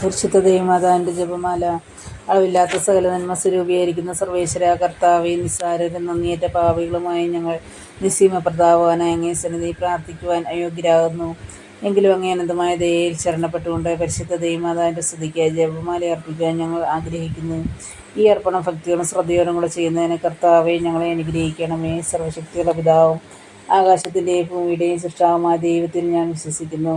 പരിശുദ്ധ ദൈവമാതാവിന്റെ ജപമാല അളവില്ലാത്ത സകല നന്മ സ്വരൂപീകരിക്കുന്ന സർവേശ്വര കർത്താവെ നിസ്സാരരും നന്ദിയേറ്റ പാവികളുമായി ഞങ്ങൾ നിസ്സീമ പ്രതാപവാനായ അങ്ങേ സന്നിധി പ്രാർത്ഥിക്കുവാൻ അയോഗ്യരാകുന്നു. എങ്കിലും അങ്ങേ അനന്തമായ ദയയിൽ ശരണപ്പെട്ടുകൊണ്ട് പരിശുദ്ധ ദൈവമാതാവിന്റെ സ്തുതിക്ക് ജപമാല അർപ്പിക്കാൻ ഞങ്ങൾ ആഗ്രഹിക്കുന്നു. ഈ അർപ്പണം ഭക്തികളും ശ്രദ്ധയോടും കൂടെ ചെയ്യുന്നതിന് കർത്താവെ ഞങ്ങളെ അനുഗ്രഹിക്കണമേ. സർവശക്തിയുള്ള പിതാവും ആകാശത്തിന്റെയും ഭൂമിയുടെയും സൃഷ്ടാവുമായ ദൈവത്തിൽ ഞാൻ വിശ്വസിക്കുന്നു.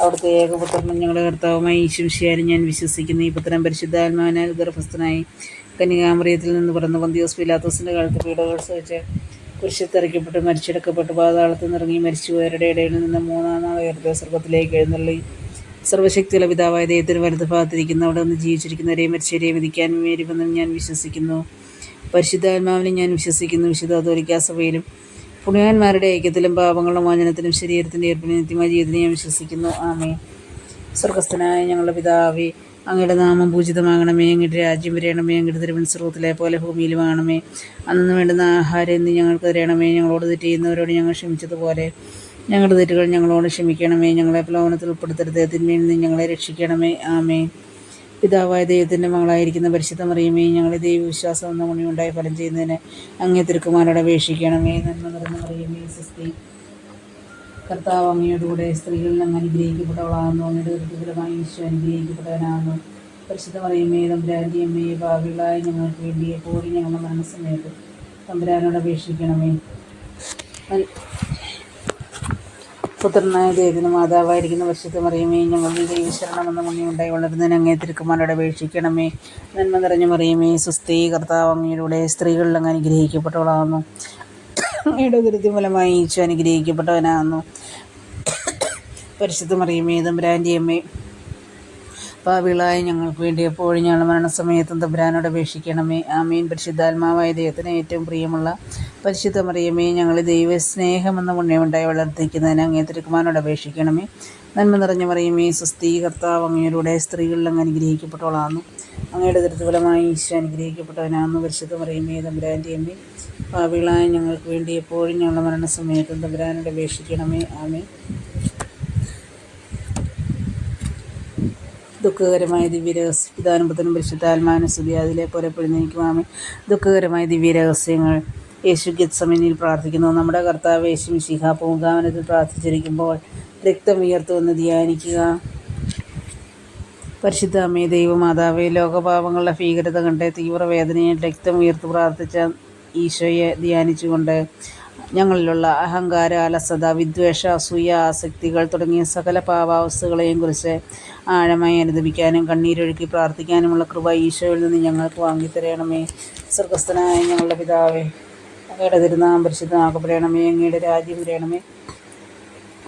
അവിടുത്തെ ഏകപുത്രനും ഞങ്ങളുടെ കർത്താവുമായി ഈശുശിയാരും ഞാൻ വിശ്വസിക്കുന്നു. ഈ പുത്രൻ പരിശുദ്ധാത്മാവിനാൽ ഗർഭസ്ഥനായി കന്യകാമറിയത്തിൽ നിന്ന് പിറന്ന പന്തിയോസ് പിലാത്തോസിന്റെ കാലത്ത് പീഡകൾ സഹിച്ച് കുരിശത്തിറക്കപ്പെട്ട് മരിച്ചെടുക്കപ്പെട്ട്. പാതാളത്തിൽ നിറങ്ങി മരിച്ചുപോയവരുടെ ഇടയിൽ നിന്ന് മൂന്നാം നാൾ ഉയർത്തിയ സ്വർഗത്തിലേക്ക് എഴുന്നള്ളി. സർവശക്തിയുള്ള പിതാവായ ദൈവത്തിന് വലത് ഭാഗത്തിരിക്കുന്ന. അവിടെ നിന്ന് ജീവിച്ചിരിക്കുന്നവരെയും മരിച്ചവരെയും വിധിക്കാൻ വരുമെന്നും ഞാൻ വിശ്വസിക്കുന്നു. പരിശുദ്ധാത്മാവിനെ ഞാൻ വിശ്വസിക്കുന്നു. വിശുദ്ധ കത്തോലിക്കാ സഭയിലും പുണ്യവാന്മാരുടെ ഐക്യത്തിലും പാപങ്ങളുടെ മോചനത്തിലും ശരീരത്തിന്റെ ഏർപ്പിനും നിത്യമായ ഞാൻ വിശ്വസിക്കുന്നു. ആമേ സ്വർഗസ്ഥനായ ഞങ്ങളുടെ പിതാവി അങ്ങയുടെ നാമം പൂജിതമാകണമേ അങ്ങയുടെ രാജ്യം വരയണമേ അങ്ങയുടെ തിരുവനന്തപുരത്തിലെ പോലെ ഭൂമിയിലും ആണമേ അന്നു വേണ്ടുന്ന ആഹാരം എന്ന് ഞങ്ങൾക്ക് തരണമേ ഞങ്ങളോട് തെറ്റ് ചെയ്യുന്നവരോട് ഞങ്ങൾ ക്ഷമിച്ചതുപോലെ. ഞങ്ങളുടെ തെറ്റുകൾ ഞങ്ങളോട് ക്ഷമിക്കണമേ ഞങ്ങളെ പ്രലോഭനത്തിൽ ഉൾപ്പെടുത്തരുത് തിന്മയിൽ നിന്ന് ഞങ്ങളെ രക്ഷിക്കണമേ. ആമേ പിതാവായ ദൈവത്തിന്റെ മകളായിരിക്കുന്ന പരിശുദ്ധ മറിയമേ ഞങ്ങളെ ദൈവവിശ്വാസം എന്ന ഉണ്ടായി ഫലം ചെയ്യുന്നതിന് അങ്ങേ തിരുക്കുമാരോട് അപേക്ഷിക്കണമേ നന്മ നിറഞ്ഞ മറിയമേ സ്വസ്തി കർത്താവ് അങ്ങയോടുകൂടെ സ്ത്രീകളിൽ അങ്ങ് അനുഗ്രഹിക്കപ്പെട്ടവളാകുന്നു. അങ്ങയുടെ ദുരിതഫലമായി ഈശോ അനുഗ്രഹിക്കപ്പെട്ടവനാകുന്നു. പരിശുദ്ധ മറിയമേ തമ്പുരാന്റെ ഭാവികളായി ഞങ്ങൾക്ക് വേണ്ടി പോയി ഞങ്ങളുടെ മനസ്സിനേക്ക് തമ്പുരാനോട് അപേക്ഷിക്കണമേ. പുത്രനായ ദൈവത്തിന് മാതാവായിരിക്കുന്ന പരിശുദ്ധ മറിയമേ ഞങ്ങളുടെ ദൈവശരണമെന്ന മുന്നിയുണ്ടായി വളരുന്നതിന് അങ്ങേ തിരുക്കുമാരോട് അപേക്ഷിക്കണമേ. നന്മ നിറഞ്ഞു മറിയമേ സുസ്ഥി കർത്താവ് അങ്ങയിലൂടെ സ്ത്രീകളിൽ അങ്ങ് അനുഗ്രഹിക്കപ്പെട്ടവളാകുന്നു അങ്ങയുടെ ദുരിതം ഫലമായി ഈശോ അനുഗ്രഹിക്കപ്പെട്ടവനാകുന്നു പരിശുദ്ധ മറിയമേ തമ്പുരാന്റെ അമ്മേ പാവിളായ ഞങ്ങൾക്ക് വേണ്ടി എപ്പോഴും ഞങ്ങളുടെ മരണസമയത്തും തമ്പുരാനോട് അപേക്ഷിക്കണമേ. ആമീൻ. പരിശുദ്ധാത്മാവായ ദൈവത്തിന് ഏറ്റവും പ്രിയമുള്ള പരിശുദ്ധ മറിയമേ ഞങ്ങൾ ദൈവസ്നേഹമെന്ന പുണ്യമുണ്ടായി വളർത്തിക്കുന്നതിന് അങ്ങേ തിരുക്കുമാനോട് അപേക്ഷിക്കണമേ. നന്മ നിറഞ്ഞ മറിയമേ സുസ്ഥീ അങ്ങയുടെ സ്ത്രീകളിൽ അങ്ങ് അനുഗ്രഹിക്കപ്പെട്ടവളാകുന്നു അങ്ങയുടെ ദൃത്തുഫലമായി ഈശോ അനുഗ്രഹിക്കപ്പെട്ടവനാണെന്ന് പരിശുദ്ധ മറിയമേ തമ്പുരാന്റെ അമ്മേ. പാവിളായ ഞങ്ങൾക്ക് വേണ്ടി എപ്പോഴും ഞങ്ങളുടെ മരണസമയത്തും തമ്പുരാനോട് അപേക്ഷിക്കണമേ. ആമേ ദുഃഖകരമായ ദിവ്യരഹസ്യ പിതാനും പുത്രനും പരിശുദ്ധാത്മാവിനും സ്തുതി അതിലെ പോലെ പൊഴുന്നേക്കുമാമേ ദുഃഖകരമായ ദിവ്യരഹസ്യങ്ങൾ യേശു ഗത്സമനിൽ പ്രാർത്ഥിക്കുന്നു. നമ്മുടെ കർത്താവ് യേശു മിശിഹ പൂങ്കാവനത്തിൽ പ്രാർത്ഥിച്ചിരിക്കുമ്പോൾ രക്തം ഉയർത്തുമെന്ന് ധ്യാനിക്കുക. പരിശുദ്ധ അമ്മേ ദൈവമാതാവേ ലോകപാപങ്ങളുടെ ഭീകരത കണ്ട് തീവ്രവേദനയിൽ രക്തം ഉയർത്തി പ്രാർത്ഥിച്ച ഈശോയെ ധ്യാനിച്ചുകൊണ്ട് ഞങ്ങളിലുള്ള അഹങ്കാര അലസത വിദ്വേഷ അസൂയ ആസക്തികൾ തുടങ്ങിയ സകല പാവാവസ്ഥകളെയും കുറിച്ച് ആഴമായി അനുദപിക്കാനും കണ്ണീരൊഴുക്കി പ്രാർത്ഥിക്കാനുമുള്ള കൃപ ഈശോയിൽ നിന്ന് ഞങ്ങൾക്ക് വാങ്ങിത്തരണമേ. സ്വർഗസ്ഥനായ ഞങ്ങളുടെ പിതാവേ അങ്ങയുടെ തിരുനാം പരിശുദ്ധമാക്കപ്പെടണമേ. അങ്ങയുടെ രാജ്യം വരണമേ.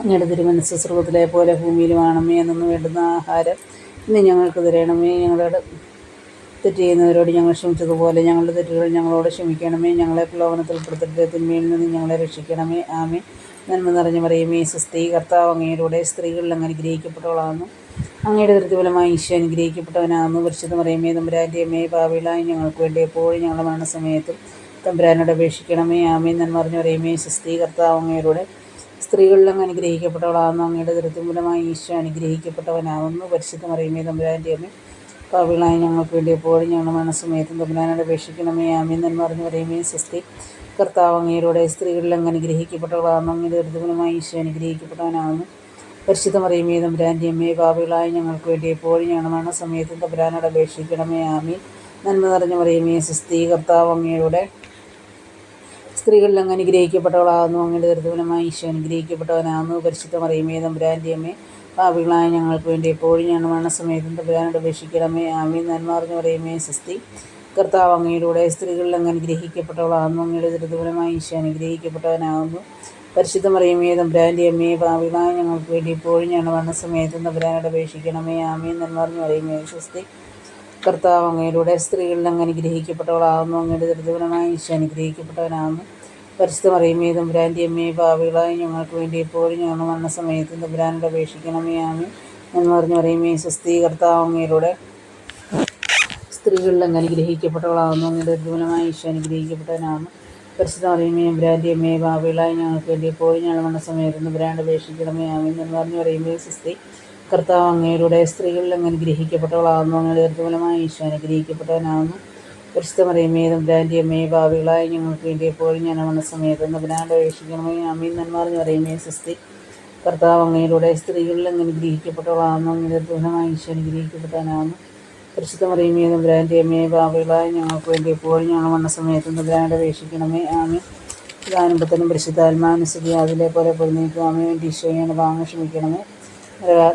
അങ്ങയുടെ തിരുമനസ് സ്രോതത്തിലെ പോലെ ഭൂമിയിലുമാണമേ എന്നൊന്ന് വേണ്ടുന്ന ആഹാരം ഇന്ന് ഞങ്ങൾക്ക് തരണമേ. ഞങ്ങളുടെ തെറ്റ് ചെയ്യുന്നവരോട് ഞങ്ങൾ ക്ഷമിച്ചതുപോലെ ഞങ്ങളുടെ തെറ്റുകൾ ഞങ്ങളോട് ക്ഷമിക്കണമേ. ഞങ്ങളെ പ്രലോഭനത്തിൽ ഉൾപ്പെടുത്തരുത്. തിന്മയിൽ നിന്ന് ഞങ്ങളെ രക്ഷിക്കണമേ. ആമേ നന്മ നിറഞ്ഞു പറയുമേ സുസ്ഥി കർത്താവ് അങ്ങയിലൂടെ സ്ത്രീകളിൽ അങ്ങനെ അനുഗ്രഹിക്കപ്പെട്ടവളാകുന്നു. അങ്ങയുടെ ദൃത്യഫലമായി ഈശോ അനുഗ്രഹിക്കപ്പെട്ടവനാകുന്നു. പരിശുദ്ധ മറിയമേ തമ്പുരാന്റെ അമ്മയെ പാവിളായി ഞങ്ങൾക്ക് വേണ്ടി എപ്പോഴും ഞങ്ങളുടെ മരണസമയത്തും തമ്പുരാനോട് അപേക്ഷിക്കണമേ. ആമേ നന്മ പറഞ്ഞു പറയുമേ സുസ്ഥി കർത്താവ് അങ്ങയുടെ സ്ത്രീകളിൽ അങ്ങ് അനുഗ്രഹിക്കപ്പെട്ടവളാകുന്നു. അങ്ങയുടെ ദൃത്യഫലമായി ഈശോ അനുഗ്രഹിക്കപ്പെട്ടവനാകുന്നു. പരിശുദ്ധ മറിയമേ തമ്പുരാന്റെ അമ്മ പാവിളായി ഞങ്ങൾക്ക് വേണ്ടി എപ്പോഴും ഞങ്ങളുടെ മനസ്സുമേത്തും തമ്പുരാനോട് അപേക്ഷിക്കണമേ. ആമേ എന്ന് പറഞ്ഞു പറയുമേ സ്വസ്തി കർത്താവ് അങ്ങയിലൂടെ സ്ത്രീകളിലും അനുഗ്രഹിക്കപ്പെട്ടവളാകുന്നു. അങ്ങയുടെ ദുരിതഫലമായി ഈശോ അനുഗ്രഹിക്കപ്പെട്ടവനാകുന്നു. പരിശുദ്ധ മറിയമേ തമ്പുരാന്റെ അമ്മയെ ഞങ്ങൾക്ക് വേണ്ടി എപ്പോഴും ഞങ്ങളുടെ മരണസമയത്തും തമ്പുരാനോട് അപേക്ഷിക്കണമേ ആമി നന്മ നിറഞ്ഞ മറിയമേ സ്വസ്തി കർത്താവ് അങ്ങയുടെ സ്ത്രീകളിൽ അങ്ങ് അനുഗ്രഹിക്കപ്പെട്ടവളാകുന്നു അങ്ങയുടെ ദുരിതഫലമായി ഈശോ അനുഗ്രഹിക്കപ്പെട്ടവനാകുന്നു. പരിശുദ്ധ മറിയമേ തമ്പുരാന്റെ അമ്മയെ ഞങ്ങൾക്ക് വേണ്ടി എപ്പോഴും ഞങ്ങളുടെ മരണസമയത്തും തമ്പുരാനോട് അപേക്ഷിക്കണമേ ആമി നന്മ നിറഞ്ഞ മറിയമേ സ്വസ്തി കർത്താവ് അങ്ങയിലൂടെ സ്ത്രീകളിൽ അങ്ങ് അനുഗ്രഹിക്കപ്പെട്ടവളാകുന്നു അങ്ങയുടെ ദുരിതഫലമായി ഈശോ അനുഗ്രഹിക്കപ്പെട്ടവനാകുന്നു. പരിശുദ്ധ മറിയമേ തമ്പുരാന്റെ അമ്മയെ പാപികളായ ഞങ്ങൾക്ക് വേണ്ടി ഇപ്പോഴും ഞങ്ങൾ വന്ന സമയത്ത് തമ്പുരാനോട് അപേക്ഷിക്കണമേ. ആമേ നന്മ മറിയമേ വിശ്വസ്തി കർത്താവ് അങ്ങയിലൂടെ സ്ത്രീകളിൽ അങ്ങ് അനുഗ്രഹിക്കപ്പെട്ടവളാകുന്നു അങ്ങയുടെ ദുരിതപരമായി ഈശോ അനുഗ്രഹിക്കപ്പെട്ടവനാകുന്നു പരിശുദ്ധ മറിയമേ തമ്പുരാന്റെ അമ്മയെ ഭാവികളായി ഞങ്ങൾക്ക് വേണ്ടി ഇപ്പോഴും ഞങ്ങൾ വന്ന സമയത്ത് തമ്പുരാനോട് അപേക്ഷിക്കണമേ. ആമേ എന്ന് പറഞ്ഞു പറയുമേ സ്വസ്തി കർത്താവ് അങ്ങയിലൂടെ സ്ത്രീകളിൽ അങ്ങ് അനുഗ്രഹിക്കപ്പെട്ടവളാകുന്നു അങ്ങയുടെ ദുരിതപരമായി ഈശോ അനുഗ്രഹിക്കപ്പെട്ടവനാകുന്നു പരിശുദ്ധ മറിയമേ തമ്പുരാന്റെ അമ്മയെ പാവികളായി ഞങ്ങൾക്ക് വേണ്ടി എപ്പോഴും ഞങ്ങളുടെ സമയത്തുനിന്ന് ബ്രാൻഡ് അപേക്ഷിക്കണമേ ആമേ എന്ന് പറഞ്ഞു പറയുമേ സിസ്തി കർത്താവ് അങ്ങയുടെ സ്ത്രീകളിൽ അങ്ങ് അനുഗ്രഹിക്കപ്പെട്ടവളാകുന്നു അങ്ങയുടെ ദൃഢഫലമായ ഈശോ അനുഗ്രഹിക്കപ്പെട്ടവനാകുന്നു. പരിശുദ്ധ മറിയമേ തമ്പുരാന്റെ അമ്മയെ ഭാവികളായി ഞങ്ങൾക്ക് വേണ്ടി എപ്പോഴും ഞാൻ വന്ന സമയത്തുനിന്ന് ബ്രാൻഡ് അപേക്ഷിക്കണമേ എന്ന് പറഞ്ഞു പറയുമേ സിസ്തി കർത്താവ് അങ്ങയുടെ സ്ത്രീകളിൽ അങ്ങ് അനുഗ്രഹിക്കപ്പെട്ടവളാകുന്നു അങ്ങയുടെ ദൃഢമായ ഈശോ അനുഗ്രഹിക്കപ്പെട്ടവനാകുന്നു. പരിശുദ്ധ മറിയമേ തമ്പുരാന്റെ അമ്മയെ ഞങ്ങൾക്ക് വേണ്ടി എപ്പോഴും ഞങ്ങൾ വന്ന സമയത്ത് തമ്പുരാനോട് അപേക്ഷിക്കണമേ. ആമേ ദാനമ്പത്തനും പരിശുദ്ധാത്മാനുസരി അതിലെ പോലെ പൊരുന്നേക്കും ആമേ വേണ്ടി ഈശോയാണ് വാങ്ങാൻ ക്ഷമിക്കണമേ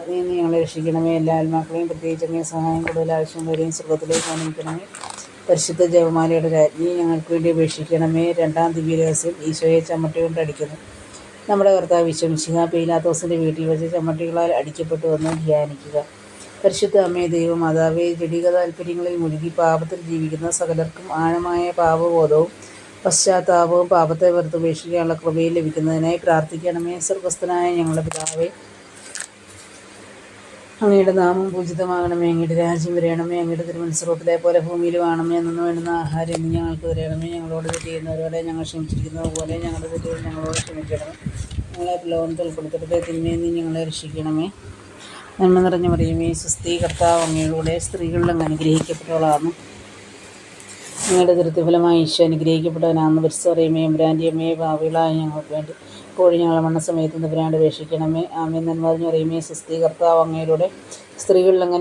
നിന്ന് ഞങ്ങളെ രക്ഷിക്കണമേ. എല്ലാ ആത്മാക്കളെയും പ്രത്യേകിച്ച് അങ്ങേ സഹായം കൂടുതൽ ആവശ്യമുള്ളവരെയും സ്വർഗത്തിലേക്ക് അനുഭവിക്കണമേ പരിശുദ്ധ ജപമാലയുടെ രാജ്ഞി ഞങ്ങൾക്ക് വേണ്ടി അപേക്ഷിക്കണമേ. രണ്ടാം ദിവ്യ രഹസ്യം ഈശോയെ ചമ്മട്ടി കൊണ്ട് അടിക്കുന്നു. നമ്മുടെ കർത്താവ് വിശ്വമിശിഹ പീലാത്തോസിന്റെ വീട്ടിൽ വെച്ച് ചമ്മട്ടികളാൽ അടിക്കപ്പെട്ടു വന്ന് ധ്യാനിക്കുക. പരിശുദ്ധ അമ്മേ ദൈവമാതാവേ ജടിക താല്പര്യങ്ങളിൽ മുഴുകി പാപത്തിൽ ജീവിക്കുന്ന സകലർക്കും ആഴമായ പാപബോധവും പശ്ചാത്താപവും പാപത്തെ വെറുത്തുപേക്ഷിക്കാനുള്ള കൃപയിൽ ലഭിക്കുന്നതിനായി പ്രാർത്ഥിക്കണമേ. സർവസ്ഥനായ ഞങ്ങളുടെ പിതാവേ അങ്ങയുടെ നാമം പൂജിതമാകണമേ. അങ്ങയുടെ രാജ്യം വരയണമേ അങ്ങയുടെ തിരുമനസ്വരൂപത്തിലെ പോലെ ഭൂമിയിലും ആണമേ. എന്നു വേണ്ടുന്ന ആഹാരം ഇന്ന് ഞങ്ങൾക്ക് തരണമേ. ഞങ്ങളോട് തെറ്റ് ചെയ്യുന്നവരോടെ ഞങ്ങൾ ക്ഷമിച്ചിരിക്കുന്നത് പോലെ ഞങ്ങളുടെ തെറ്റുകൾ ഞങ്ങളോട് ക്ഷമിക്കണമേ. ഞങ്ങളെ ലോകത്തിൽ ഉൾപ്പെടുത്തരുത് തിന്മയെന്ന് ഞങ്ങളെ രക്ഷിക്കണമേ. നന്മ നിറഞ്ഞ പറയുമേ ഈ കർത്താവ് അങ്ങയുടെ സ്ത്രീകളിൽ അങ്ങ് അനുഗ്രഹിക്കപ്പെട്ടവളാകുന്നു അങ്ങയുടെ ദൃത്യഫലമായി ഈശോ അനുഗ്രഹിക്കപ്പെട്ടവനാണെന്ന് പറയുമേ ബ്രാൻഡിയമ്മേ ഭാവികളായ ഞങ്ങൾക്ക് വേണ്ടി ഇപ്പോഴും ഞങ്ങളെ നിന്ന് നിബ്രാണ്ട് അപേക്ഷിക്കണമേ. ആമേ നന്മ നന്മറിഞ്ഞു പറയുമേ സുസ്ഥീ കർത്താവ് അങ്ങയിലൂടെ സ്ത്രീകളിൽ അങ്ങ്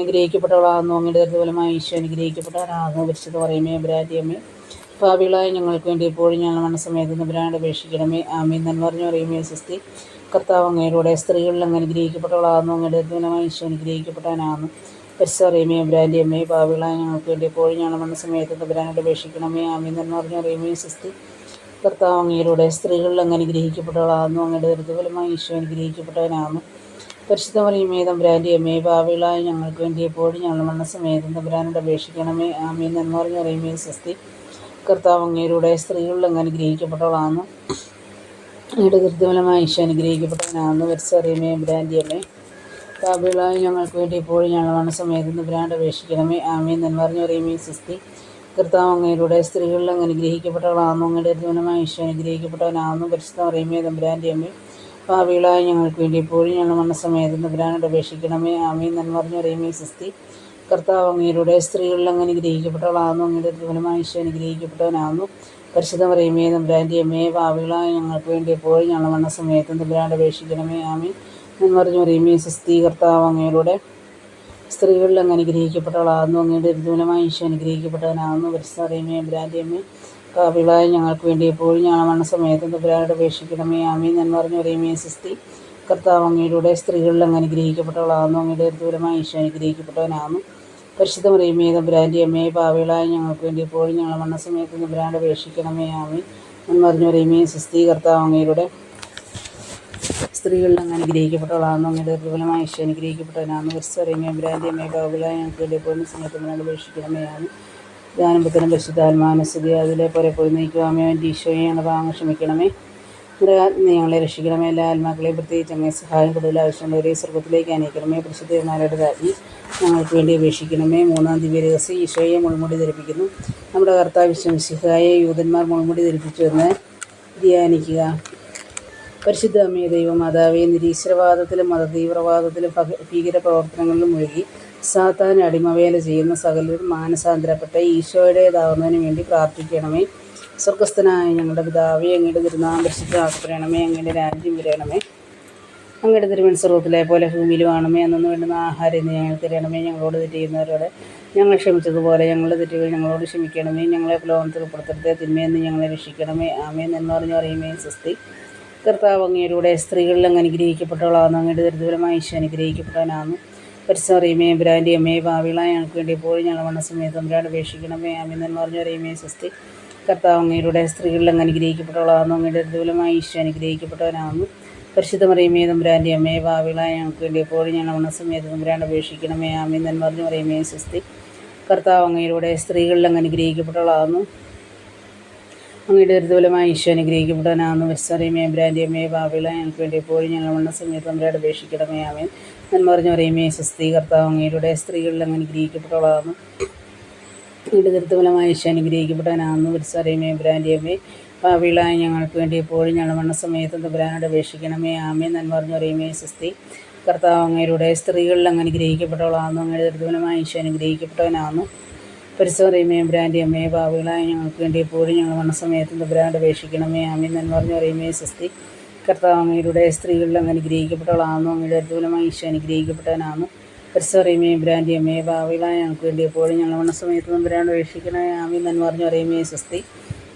അങ്ങയുടെ ദൃത്യഫലമായി ഈശോ അനുഗ്രഹിക്കപ്പെട്ടവനാകുന്നു പരിശുദ്ധ പറയുമേ ബ്രാൻഡിയമ്മേ ഭാവികളായ ഞങ്ങൾക്ക് വേണ്ടി ഇപ്പോഴും സമയത്ത് നിന്ന് നിബ്രാണ്ട് അപേക്ഷിക്കണമേ. ആമേ നന്മ പറഞ്ഞു പറയുമേ സുസ്ഥി കർത്താവ് അങ്ങയിലൂടെ സ്ത്രീകളിൽ അങ്ങ് അനുഗ്രഹിക്കപ്പെട്ടവളാകുന്നു അങ്ങയുടെ ദൃത്യഫലമായി ഈശോ അനുഗ്രഹിക്കപ്പെട്ടവനാകുന്നു പരിസറിയമേ അമ്മയെ ഭാവികളായ ഞങ്ങൾക്ക് വേണ്ടി എപ്പോഴും ഞങ്ങൾ വന്ന സമയത്ത് തമ്പുരാനോട് അപേക്ഷിക്കണമേ. ആമീൻ എന്ന് പറഞ്ഞ അറിയമേ സിസ്തി കർത്താവ് അങ്ങയിലൂടെ സ്ത്രീകളിൽ അങ്ങ് അനുഗ്രഹിക്കപ്പെട്ടവളാകുന്നു അങ്ങയുടെ ദുരിതഫലമായി ഈശോ അനുഗ്രഹിക്കപ്പെട്ടവനാകുന്നു പരിശുദ്ധ പറയുമേ തമ്പുരാന്റെ അമ്മേ ഭാവികളായ ഞങ്ങൾക്ക് വേണ്ടി എപ്പോഴും ഞങ്ങൾ വന്ന സമയത്ത് തമ്പുരാനോട് അപേക്ഷിക്കണമേ. ആമീൻ എന്ന് പറഞ്ഞ അറിയമേ സിസ്തി കർത്താവ് അങ്ങയിലൂടെ സ്ത്രീകളിൽ അങ്ങ് അനുഗ്രഹിക്കപ്പെട്ടവളാകുന്നു അങ്ങയുടെ ദുരിതഫലമായി ഈശോ അനുഗ്രഹിക്കപ്പെട്ടവനാണെന്ന് വരിച്ചറിയമേ ബ്രാൻഡിയമ്മേ പാപികളായ ഞങ്ങൾക്ക് വേണ്ടി ഇപ്പോഴും ഞങ്ങളാണ് സമയത്ത് ബ്രാൻഡ് അപേക്ഷിക്കണമേ. ആമേ നന്മറിഞ്ഞ അറിയമേ സിസ്തി. കർത്താവ് അങ്ങയിലൂടെ സ്ത്രീകളിൽ അങ്ങ് അനുഗ്രഹിക്കപ്പെട്ടവളാകുന്നു അങ്ങയുടെ ജീവനമായ ഈശോ അനുഗ്രഹിക്കപ്പെട്ടവനാണെന്നും പരിശുദ്ധ അറിയുമേ തമ്പുരാന്റെ അമ്മേ പാപികളായ ഞങ്ങൾക്ക് വേണ്ടി ഇപ്പോഴും ഞങ്ങൾ സമയത്ത് ഭ്രാണ്ട് അപേക്ഷിക്കണമേ. ആമേ നന്മറിഞ്ഞ അറിയുമേ സിസ്തി. കർത്താവ് അങ്ങയിലൂടെ സ്ത്രീകളിൽ അങ്ങ് അനുഗ്രഹിക്കപ്പെട്ടവളാകുന്നു അങ്ങയുടെ ജീവനമായ ഈശോ അനുഗ്രഹിക്കപ്പെട്ടവനാകുന്നു പരിശുദ്ധ പറയുമേ തമ്പുരാന്റെ അമ്മയെ പാപികളായ ഞങ്ങൾക്ക് വേണ്ടി എപ്പോഴും ഞങ്ങൾ വന്ന സമയത്ത് തമ്പുരാണ്ട് അപേക്ഷിക്കണമേ. ആമേ എന്ന് പറഞ്ഞു പറയുമേ സ്വസ്ഥീകർത്താവ് അങ്ങയിലൂടെ സ്ത്രീകളിൽ അങ്ങ് അനുഗ്രഹിക്കപ്പെട്ടവളാകുന്നു. അങ്ങയുടെ വിദൂലമായ ഈശോ അനുഗ്രഹിക്കപ്പെട്ടവനാകുന്നു. പരിസ്ഥറിയമേ അമ്മയെ കാവിളായ ഞങ്ങൾക്ക് വേണ്ടി എപ്പോഴും ഞങ്ങൾ വന്ന സമയത്ത് തുബ്രാരുടെ അപേക്ഷിക്കണമേ. ആമീൻ. എന്ന് പറഞ്ഞു പറയുമേ സ്വസ്തി കർത്താവ് അങ്ങയുടെ സ്ത്രീകളിൽ അങ്ങ് അനുഗ്രഹിക്കപ്പെട്ടവളാകുന്നു. അങ്ങയുടെ ദൂരമായ ഈശോ അനുഗ്രഹിക്കപ്പെട്ടവനാകുന്നു. പരിശുദ്ധ പറയുമേ തമ്പുരാന്റെ അമ്മയെ പാവിളായ ഞങ്ങൾക്ക് വേണ്ടി എപ്പോഴും ഞങ്ങൾ മണ്ണ സമയത്ത് ബ്രാൻഡ് അപേക്ഷിക്കണമേ ആമി പറഞ്ഞു പറയുമേ സ്വസ്തി കർത്താവ് അങ്ങയുടെ സ്ത്രീകളിൽ അങ്ങ് അനുഗ്രഹിക്കപ്പെട്ടവളാണെന്ന് അങ്ങയുടെ ദുർബലമായ ഈശോ അനുഗ്രഹിക്കപ്പെട്ടവനാണെന്ന് ബ്രാൻഡി അമ്മയെ ബാബുലായ ഞങ്ങൾക്ക് വേണ്ടി എപ്പോഴും സമയത്ത് മുന്നോട്ട് ഉപേക്ഷിക്കണമേയാണ് ധ്യാനപുത്തനും പരിശുദ്ധാത്മാനസ്ഥിതി അതിലെ പോലെ പോയി നീക്കുവാമേ വേണ്ടി ഈശോയെ ഞങ്ങൾ വാങ്ങാൻ ക്ഷമിക്കണമേ ഞങ്ങളെ രക്ഷിക്കണമേ. എല്ലാ ആത്മാക്കളെയും പ്രത്യേകിച്ച് അങ്ങനെ സഹായം കൂടുതൽ ആവശ്യമുള്ളവരെ സ്വർഗത്തിലേക്ക് അനയിക്കണമേ പരിശുദ്ധമാരുടെ രാജ്ഞി ഞങ്ങൾക്ക് വേണ്ടി അപേക്ഷിക്കണമേ. മൂന്നാം ദിവ്യ രഹസ്യം ഈശോയെ മുൾമുടി ധരിപ്പിക്കുന്നു. നമ്മുടെ കർത്താവ് വിശ്വംസിഹായ യൂതന്മാർ മുൾമുടി ധരിപ്പിച്ചു എന്ന് ധ്യാനിക്കുക. പരിശുദ്ധ അമ്മയെ ദൈവമാതാവെ നിരീശ്വരവാദത്തിലും മതതീവ്രവാദത്തിലും ഭീകര പ്രവർത്തനങ്ങളിലും മുഴുകി സാത്താൻ അടിമവേല ചെയ്യുന്ന സകലരും മാനസാന്തരപ്പെട്ട ഈശോയുടേതാവുന്നതിന് വേണ്ടി പ്രാർത്ഥിക്കണമേ. സ്വർഗസ്ഥനായ ഞങ്ങളുടെ പിതാവേ അങ്ങയുടെ തിരുനാം പരിശുദ്ധമാക്കപ്പെടണമേ അങ്ങയുടെ രാജ്യം വരണമേ. അങ്ങയുടെ തിരുവൻ തിരുവനന്തപുരത്തിലെ പോലെ ഭൂമിയിലും ആണമേ അന്നു വേണ്ടുന്ന ആഹാരം ഞങ്ങൾ തരണമേ. ഞങ്ങളോട് തെറ്റ് ചെയ്യുന്നവരോട് ഞങ്ങൾ ക്ഷമിച്ചതുപോലെ ഞങ്ങളുടെ തെറ്റുകൾ ഞങ്ങളോട് ക്ഷമിക്കണമേ. ഞങ്ങളെ പ്രലോഭനത്തിൽ പുറത്തെടുത്ത് തിന്മയെന്ന് ഞങ്ങളെ രക്ഷിക്കണമേ. ആമേ എന്ന് പറഞ്ഞു പറയുമേ സ്വസ്തി. കർത്താവ് അങ്ങയിലൂടെ സ്ത്രീകളിൽ അങ്ങ് അനുഗ്രഹിക്കപ്പെട്ടവളാണ് അങ്ങയുടെ ദരിദ്രമായ ഈശോ അനുഗ്രഹിക്കപ്പെട്ടവനാകുന്നു. പരിസറിയമേ ബ്രാൻഡി അമ്മയെ ഭാവികളായ ഞങ്ങൾക്ക് വേണ്ടി പോയി ഞങ്ങൾ വണ്ണ സമയത്ത് അമ്പരാട് അപേക്ഷിക്കണമേ എന്ന് പറഞ്ഞു പറയുമേ സ്വസ്തി. കർത്താവ് അങ്ങയുടെ സ്ത്രീകളിൽ അങ്ങ് അനുഗ്രഹിക്കപ്പെട്ടവളാകുന്നു. അങ്ങയുടെ ദരിദ്രമായ ഈശോ അനുഗ്രഹിക്കപ്പെട്ടവനാകുന്നു. പരിശുദ്ധ മറിയമേ തമ്പുരാന്റെ അമ്മയെ ഭാവികളായ ഞങ്ങൾക്ക് വേണ്ടി എപ്പോഴും ഞങ്ങൾ വന്ന സമയത്ത് തമ്പുരാണ്ട് അപേക്ഷിക്കണമേ. ആമയെന്ന് പറഞ്ഞു പറയുമേ സ്വസ്തി കർത്താവ് അങ്ങയിലൂടെ സ്ത്രീകളിൽ അങ്ങ് അനുഗ്രഹിക്കപ്പെട്ടവളാകുന്നു. അങ്ങയുടെ ദുർബലമായ ഈശോ അനുഗ്രഹിക്കപ്പെട്ടവനാകുന്നു. വെസ്സറിയമേ അമ്മയെ ഭാവികളായ ഞങ്ങൾക്ക് വേണ്ടി എപ്പോഴും ഞങ്ങൾ സമയത്ത് നമ്മുടെ അപേക്ഷിക്കണമേ. ആമേ നന്മ പറഞ്ഞു പറയുമേ സ്വസ്തി കർത്താവ് അങ്ങയിലൂടെ സ്ത്രീകളിൽ അങ്ങ് അനുഗ്രഹിക്കപ്പെട്ടവളാകുന്നു. അങ്ങയുടെ ദുർബലമായ ഈശോ അനുഗ്രഹിക്കപ്പെട്ടവനാണെന്ന് വെസ്സറിയമേ ബ്രാൻഡിയമേ ബാബിളായ ഞങ്ങൾക്ക് വേണ്ടി എപ്പോഴും ഞങ്ങൾ വന്ന സമയത്ത് തമ്പുരാനോട് അപേക്ഷിക്കണമേ. ആമേ നന്മ പറഞ്ഞു പറയുമേ സ്വസ്തി കർത്താവ് അങ്ങയിലൂടെ സ്ത്രീകളിൽ അങ്ങ് അനുഗ്രഹിക്കപ്പെട്ടവളാകുന്നു അങ്ങയുടെ ദുർബലമായ ഈശോ അനുഗ്രഹിക്കപ്പെട്ടവനാകുന്നു പരിസറിയുമേയും ബ്രാൻഡിയമ്മേ ഭാവികളായി ഞങ്ങൾക്ക് വേണ്ടി എപ്പോഴും ഞങ്ങൾ മരണസമയത്തും തമ്പുരാണ്ട് അപേക്ഷിക്കണമേ. ആമേ നന്മ പറഞ്ഞു പറയുമേ സ്വസ്തി കർത്താവ് അങ്ങയിലൂടെ സ്ത്രീകളിൽ അങ്ങ് അനുഗ്രഹിക്കപ്പെട്ടവളാകുന്നു അങ്ങയുടെ ദുർബലമായ ഈശോ അനുഗ്രഹിക്കപ്പെട്ടവനാകുന്നു പരിസറിയുമേയും ബ്രാൻഡി അമ്മയെ ഭാവികളായി ഞങ്ങൾക്ക് വേണ്ടി എപ്പോഴും ഞങ്ങൾ മണസമയത്ത് നമ്പരാണ് അപേക്ഷിക്കണമേ ആമീൻ. എന്ന് പറഞ്ഞു അറിയുമേ സ്വസ്തി.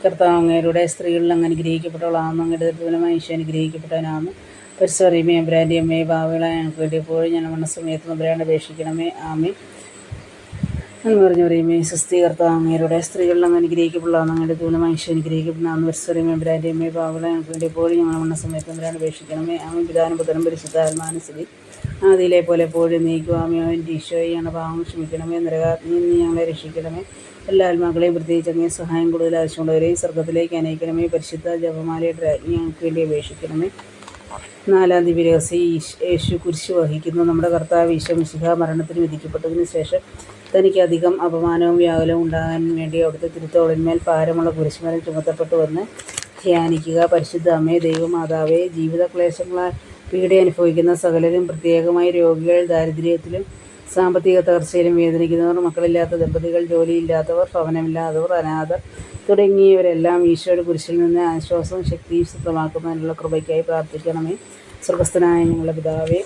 കർത്താവ് സ്ത്രീകളിൽ അങ്ങ് അനുഗ്രഹിക്കപ്പെട്ടവളാകുന്നു അങ്ങയുടെ ദുർബലമായ ഈശോ അനുഗ്രഹിക്കപ്പെട്ടവനാകുന്നു പരിസറിയുമേയും ബ്രാൻഡി അമ്മയെ ഭാവികളായി ഞങ്ങൾക്ക് വേണ്ടി എപ്പോഴും ഞങ്ങൾ മണസമയത്ത് നമ്പരാണ് അപേക്ഷിക്കണമേ. ആമീൻ. എന്ന് പറഞ്ഞു പറയുമേ സ്വസ്തി. കർത്താവങ്ങേരുടെ സ്ത്രീകളിൽ അങ്ങ് അനുഗ്രഹിക്കപ്പെടാൻ അങ്ങയുടെ ദൂലമായ ഈശോ അനുഗ്രഹിക്കപ്പെടുന്ന അന്ന് വത്സരമേ ബ്രാൻഡേമേ പാവളെ ഞങ്ങൾക്ക് വേണ്ടി എപ്പോഴും ഞങ്ങൾ മണ്ണ സമയത്ത് വരാൻ അപേക്ഷിക്കണമേ അവൻ പിതാനും പരിശുദ്ധ പരിശുദ്ധാത്മാനസ്ഥിതി ആദിയിലെ പോലെ എപ്പോഴും നീക്കുവാമേ അവന്റെ ഈശോയാണ് പാവം ക്ഷമിക്കണമേ നിരകാഗ്നി നീ ഞങ്ങളെ രക്ഷിക്കണമേ. എല്ലാ ആത്മാക്കളെയും പ്രത്യേകിച്ച് അങ്ങേ സഹായം കൂടുതൽ ആവശ്യമുള്ളവരെയും സ്വർഗത്തിലേക്ക് അനയിക്കണമേ. പരിശുദ്ധ ജപമാലയുടെ ഞങ്ങൾക്ക് വേണ്ടി അപേക്ഷിക്കണമേ. നാലാം തീയതി രഹസ്യ യേശു കുരിശ് വഹിക്കുന്നു. നമ്മുടെ കർത്താവ് ഈശോ മിശിഹ മരണത്തിന് വിധിക്കപ്പെട്ടതിന് ശേഷം തനിക്ക് അധികം അപമാനവും വ്യാകുലവും ഉണ്ടാകാൻ വേണ്ടി അവിടുത്തെ തിരുത്തോളിന്മേൽ ഭാരമുള്ള കുരിശുമരം ചുമത്തപ്പെട്ടു വന്ന് ധ്യാനിക്കുക. പരിശുദ്ധ അമ്മേ ദൈവമാതാവേ ജീവിത ക്ലേശങ്ങളാൽ പീഡ അനുഭവിക്കുന്ന സകലരും പ്രത്യേകമായി രോഗികൾ ദാരിദ്ര്യത്തിലും സാമ്പത്തിക തകർച്ചയിലും വേദനിക്കുന്നവർ മക്കളില്ലാത്ത ദമ്പതികൾ ജോലിയില്ലാത്തവർ ഭവനമില്ലാത്തവർ അനാഥർ തുടങ്ങിയവരെല്ലാം ഈശോയുടെ കുരിശിൽ നിന്ന് ആശ്വാസവും ശക്തിയും സിദ്ധമാക്കുന്നതിനുള്ള കൃപയ്ക്കായി പ്രാർത്ഥിക്കണമേ. സ്വർഗസ്ഥനായ ഞങ്ങളുടെ പിതാവേ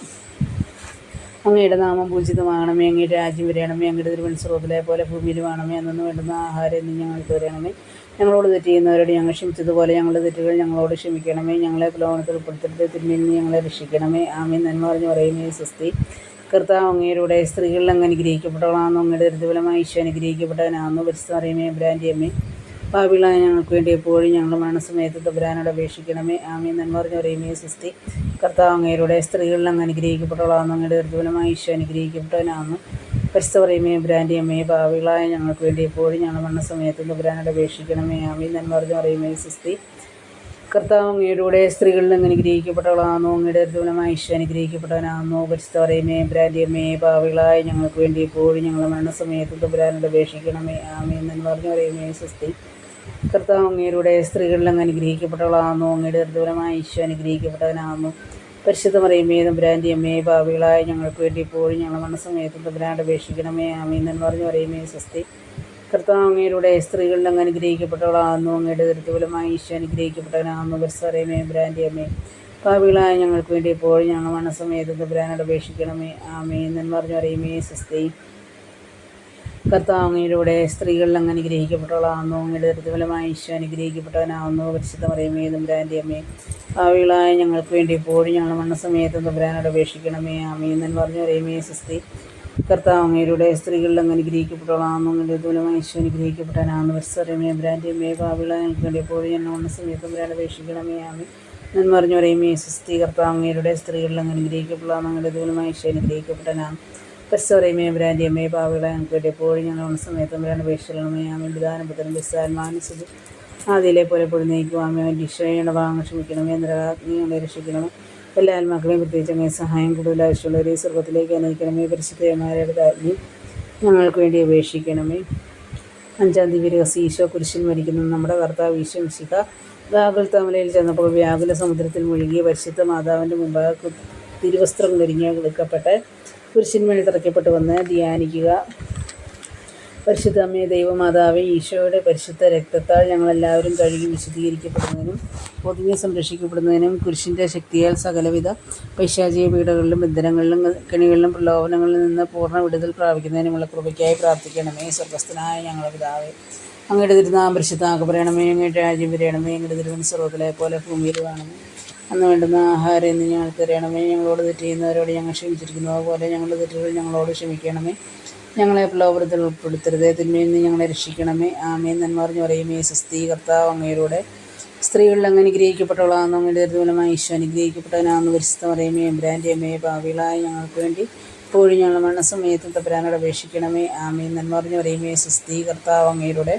അങ്ങയുടെ നാമം പൂജിതമാകണമേ അങ്ങയുടെ രാജ്യം വരണമേ അങ്ങയുടെ തിരുവനന്തപുരത്തിലെ പോലെ ഭൂമിയിലുമാണമേ അന്നു വേണ്ടുന്ന ആഹാരം നീ ഞങ്ങൾക്ക് തരണമേ. ഞങ്ങളോട് തെറ്റ് ചെയ്യുന്നവരോട് ഞങ്ങൾ ക്ഷമിച്ചതുപോലെ ഞങ്ങളുടെ തെറ്റുകൾ ഞങ്ങളോട് ക്ഷമിക്കണമേ ഞങ്ങളെ പ്രലോഭനത്തിൽ ഉൾപ്പെടുത്തരുത് തിന്മയിൽ നിന്ന് ഞങ്ങളെ രക്ഷിക്കണമേ ആമീൻ നന്മ പറഞ്ഞു പറയുമേ സ്വസ്തി കർത്താവ് അങ്ങയുടെ സ്ത്രീകളിൽ അങ്ങ് അനുഗ്രഹിക്കപ്പെട്ടവളാണെന്നോ അങ്ങയുടെ ദുർബലമായ ഈശോ അനുഗ്രഹിക്കപ്പെട്ടവനാണെന്നോ പരിസ്ഥിതി അറിയുമേ ബ്രാൻഡിയമ്മേ പാപികളായ ഞങ്ങൾക്ക് വേണ്ടി എപ്പോഴും ഞങ്ങളുടെ മരണസമയത്ത് തമ്പുരാനോട് അപേക്ഷിക്കണമേ ആമീൻ നന്മ പറഞ്ഞു പറയുമേ സ്വസ്തി കർത്താവ് അങ്ങയുടെ സ്ത്രീകളിൽ അങ്ങ് അനുഗ്രഹിക്കപ്പെട്ടവളാണെന്നോ അങ്ങയുടെ ദുർബലമായ ഈശോ അനുഗ്രഹിക്കപ്പെട്ടവനാണെന്നു പരിസ്ഥിതി പറയുമേ ബ്രാൻഡി അമ്മയെ ഭാവികളായ ഞങ്ങൾക്ക് വേണ്ടി എപ്പോഴും ഞങ്ങളുടെ മരണസമയത്ത് ബ്രാൻഡ് അപേക്ഷിക്കണമേ. ആമീൻ. നന്മറിഞ്ഞു അറിയുമേ സ്വസ്തി കർത്താവ് അങ്ങയുടെ സ്ത്രീകളിൽ അങ്ങ് അനുഗ്രഹിക്കപ്പെട്ടവളാണെന്നു അങ്ങയുടെ ദുർബലമായ ഈശോ അനുഗ്രഹിക്കപ്പെട്ടവനാണെന്നു പരിസ്ഥ പറയുമേ ബ്രാൻഡി അമ്മയെ ഭാവികളായ ഞങ്ങൾക്ക് വേണ്ടി എപ്പോഴും ഞങ്ങളുടെ മരണസമയത്ത് ബ്രാൻഡ് അപേക്ഷിക്കണമേ. ആമീൻ. നന്മറിഞ്ഞു അറിയുമേ സ്വസ്തി കർത്താവ് അങ്ങയുടെ സ്ത്രീകളിൽ അങ്ങ് അനുഗ്രഹിക്കപ്പെട്ടവളാകുന്നു അങ്ങയുടെ ദുർബലമായ ഈശോ അനുഗ്രഹിക്കപ്പെട്ടവനാകുന്നു പരിശുദ്ധ മറിയമേ തമ്പുരാന്റെ അമ്മയെ ഭാവികളായ ഞങ്ങൾക്ക് വേണ്ടി ഇപ്പോഴും ഞങ്ങളുടെ മനസ്സമയത്തും തമ്പുരാന്റെ അപേക്ഷിക്കണമേ. ആമീൻ എന്ന് പറഞ്ഞു പറയുമേ സ്വസ്തി. കർത്താവ് അങ്ങയുടെ സ്ത്രീകളിൽ അങ്ങ് അനുഗ്രഹിക്കപ്പെട്ടവളാകുന്നു. അങ്ങയുടെ ദുർബലമായ ഈശോ അനുഗ്രഹിക്കപ്പെട്ടവനാകുന്നു. പരിസരമേ ബ്രാൻഡി അമ്മേ ഭാവികളായ ഞങ്ങൾക്ക് വേണ്ടി ഇപ്പോഴും ഞങ്ങൾ മനസ്സമയത്തും തമ്പുരാനോട് അപേക്ഷിക്കണമേ. ആമീൻ എന്ന് പറഞ്ഞു അറിയുമേ സ്വസ്തി. കർത്താവ് അങ്ങയിലൂടെ സ്ത്രീകളിൽ അങ്ങ് അനുഗ്രഹിക്കപ്പെട്ടവളാകുന്നു. അങ്ങയുടെ ദുർബലമായ ഈശോ അനുഗ്രഹിക്കപ്പെട്ടവനാകുന്നു. പരിശുദ്ധ പറയുമേ തമ്പുരാന്റെ അമ്മേ ഭാവികളായ ഞങ്ങൾക്ക് വേണ്ടി എപ്പോഴും ഞങ്ങൾ മണ്ണസമയത്ത് തമ്പുരാനോട് അപേക്ഷിക്കണമേ. ആമേ എന്ന് പറഞ്ഞു പറയുമേ സിസ്തി. കർത്താവ് അങ്ങയിലൂടെ സ്ത്രീകളിൽ അങ്ങ് അനുഗ്രഹിക്കപ്പെട്ടവളാകുന്നു. അങ്ങയുടെ ദുർബലമായ ഈശോ അനുഗ്രഹിക്കപ്പെട്ടവനാകുന്നു. പരിശുദ്ധ പറയുമേ തമ്പുരാന്റെ അമ്മേ ഭാവികളായ ഞങ്ങൾക്ക് വേണ്ടി എപ്പോഴും ഞങ്ങൾ മണ്ണസമയത്ത് തമ്പുരാനോട് അപേക്ഷിക്കണമേ. ആമേ എന്ന് പറഞ്ഞു പറയുമേ സിസ്തി. കർത്താവ് അങ്ങയുടെ സ്ത്രീകളിൽ അങ്ങ് അനുഗ്രഹിക്കപ്പെടാമെന്ന് അങ്ങയുടെ ദൂരമായ ഈശോ അനുഗ്രഹിക്കപ്പെട്ടനാണ് പരിസരമേ ബ്രാൻഡി അമ്മയെ പാവകളെ ഞങ്ങൾക്ക് വേണ്ടി എപ്പോഴും ഞങ്ങൾ ഉണ സമയത്ത് അമ്മയാണ് അപേക്ഷിക്കണമേ. ദാനം വിധാനം പുത്തനും ബിസ്സാൽമാനസുഖം ആദ്യയിലെ പോലെ പൊടി നീക്കും അമ്മയെ വേണ്ടി ഇഷ്ടയുടെ ഭാഗങ്ങൾ ക്ഷമിക്കണമേ നിങ്ങളെ രക്ഷിക്കണമേ. എല്ലാ ആത്മാക്കളെയും പ്രത്യേകിച്ച് അങ്ങനെ സഹായം കൂടുതൽ ആവശ്യമുള്ളവരെ സ്വർഗത്തിലേക്ക് അനയിക്കണമേ പരിശുദ്ധമാരുടെ താജ്ഞയും ഞങ്ങൾക്ക് വേണ്ടി അപേക്ഷിക്കണമേ. അഞ്ചാം തീയതി രഹസ്യ ഈശോ കുരിശിൽ മരിക്കുന്നു. നമ്മുടെ കർത്താവ് ഈശോ മിശിക ഗാഗുൽ തമലയിൽ ചെന്നപ്പോൾ വ്യാകുല സമുദ്രത്തിൽ മുഴുകിയ പരിശുദ്ധ മാതാവിന്റെ മുമ്പാകെ തിരുവസ്ത്രം ഒരുങ്ങിയ എടുക്കപ്പെട്ട് കുരിശിന്മേൽ തറയ്ക്കപ്പെട്ട് വന്ന് ധ്യാനിക്കുക. പരിശുദ്ധ അമ്മയെ ദൈവമാതാവേ ഈശോയുടെ പരിശുദ്ധ രക്തത്താൽ ഞങ്ങളെല്ലാവരും കഴുകി വിശദീകരിക്കപ്പെടുന്നതിനും പൊതുവെ സംരക്ഷിക്കപ്പെടുന്നതിനും കുരിശിന്റെ ശക്തിയാൽ സകലവിധ പൈശാചിക പീഡകളിലും ബന്ധനങ്ങളിലും കെണികളിലും പ്രലോഭനങ്ങളിൽ നിന്ന് പൂർണ വിടുതൽ പ്രാപിക്കുന്നതിനുമുള്ള കൃപയ്ക്കായി പ്രാർത്ഥിക്കണമേ. സ്വർഗസ്ഥനായ ഞങ്ങളുടെ പിതാവേ അങ്ങയുടെ തിരുനാം പരിശുദ്ധാക്കപ്പെടണമേ അങ്ങയുടെ രാജ്യം വരണമേ അങ്ങയുടെ തിരുവൻ സർവത്തിലെ പോലെ ഭൂമിയിൽ കാണമേ അന്ന് വേണ്ടുന്ന ആഹാരം ഇന്ന് ഞങ്ങൾക്ക് തരണമേ. ഞങ്ങളോട് തെറ്റ് ചെയ്യുന്നവരോട് ഞങ്ങൾ ക്ഷമിച്ചിരിക്കുന്നത് പോലെ ഞങ്ങളുടെ തെറ്റുകൾ ഞങ്ങളോട് ക്ഷമിക്കണമേ. ഞങ്ങളെ പ്രലോഭനത്തിൽ ഉൾപ്പെടുത്തരുത്. തിന്മയിൽ നിന്ന് ഞങ്ങളെ രക്ഷിക്കണമേ. ആമേ നന്മറിഞ്ഞു പറയുമേ സ്വസ്തി കർത്താവ് അങ്ങയിലൂടെ സ്ത്രീകളിൽ അങ്ങനെ അനുഗ്രഹിക്കപ്പെട്ടവളാണെന്ന് അങ്ങയുടെ ദുർബലമായ ഈശോ അനുഗ്രഹിക്കപ്പെട്ടവനാണെന്ന് പരിശുദ്ധ പറയുമേ എംബ്രാന്റെ അമ്മയെ ഭാവികളായ ഞങ്ങൾക്ക് വേണ്ടി ഇപ്പോഴും ഞങ്ങൾ മരണസമയത്ത് തപ്പരാനോട് അപേക്ഷിക്കണമേ. ആമേ നന്മറിഞ്ഞു പറയുമേ സ്വസ്തി കർത്താവ് അങ്ങയുടെ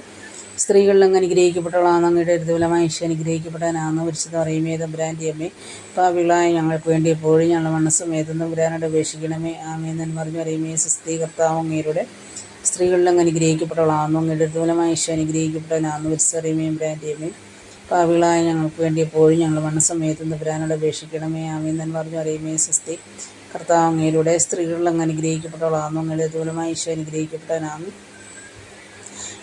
സ്ത്രീകളിൽ അങ്ങ് അനുഗ്രഹിക്കപ്പെട്ടവളാണ് അങ്ങയുടെ ദുർബലമായ ഈശോ അനുഗ്രഹിക്കപ്പെട്ടവനാണെന്ന് വിളിച്ചത് പറയുമേ തമ്പുരാന്റെ അമ്മേ. ഭാവികളായ ഞങ്ങൾക്ക് വേണ്ടി എപ്പോഴും ഞങ്ങളുടെ മനസ്സും ഏതെന്നും തമ്പുരാനോട് അപേക്ഷിക്കണമേ ആമേ പറഞ്ഞു പറയുമേ സ്വസ്തി കർത്താവ് അങ്ങയുടെ സ്ത്രീകളിൽ അങ്ങ് അനുഗ്രഹിക്കപ്പെട്ടവളാണെന്ന് അങ്ങയുടെ ദുർബലമായ ഈശോ അനുഗ്രഹിക്കപ്പെട്ടവനാണെന്ന് വിളിച്ചത് പറയുമേ തമ്പുരാന്റെ അമ്മേ. പാവികളായ ഞങ്ങൾക്ക് വേണ്ടി എപ്പോഴും ഞങ്ങൾ മനസ്സും ഏതെന്നും അപേക്ഷിക്കണമേ ആമീൻ എന്ന് പറഞ്ഞു അറിയുമേ സ്വസ്തി കർത്താവ് അങ്ങയിലൂടെ സ്ത്രീകളിൽ അങ്ങ് അനുഗ്രഹിക്കപ്പെട്ടവളാകുന്നു അങ്ങയുടെ ദൂരമായി ഈശോ അനുഗ്രഹിക്കപ്പെട്ടവനാണ്